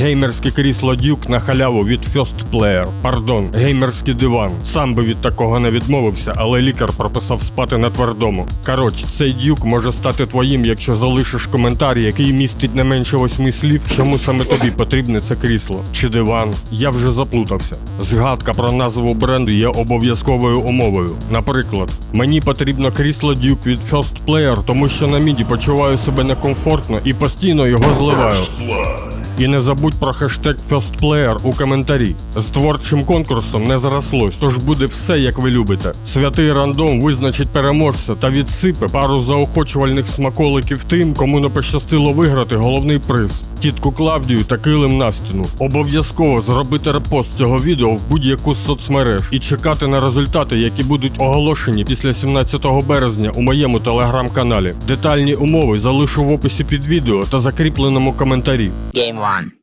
Геймерське крісло Duke на халяву від First Player. Пардон, геймерський диван. Сам би від такого не відмовився, але лікар прописав спати на твердому. Коротше, цей Duke може стати твоїм, якщо залишиш коментар, який містить не менше восьми слів, чому саме тобі потрібне це крісло чи диван. Я вже заплутався. Згадка про назву бренду є обов'язковою умовою. Наприклад, мені потрібно крісло Duke від First Player, тому що на міді почуваю себе некомфортно і постійно його зливаю. І не забудь про хештег FirstPlayer у коментарі. З творчим конкурсом не зрослось, тож буде все, як ви любите. Святий рандом визначить переможця та відсипе пару заохочувальних смаколиків тим, кому не пощастило виграти головний приз. Тітку Клавдію та килим на стіну. Обов'язково зробити репост цього відео в будь-яку соцмереж і чекати на результати, які будуть оголошені після 17 березня у моєму телеграм-каналі. Детальні умови залишу в описі під відео та закріпленому коментарі. Game one.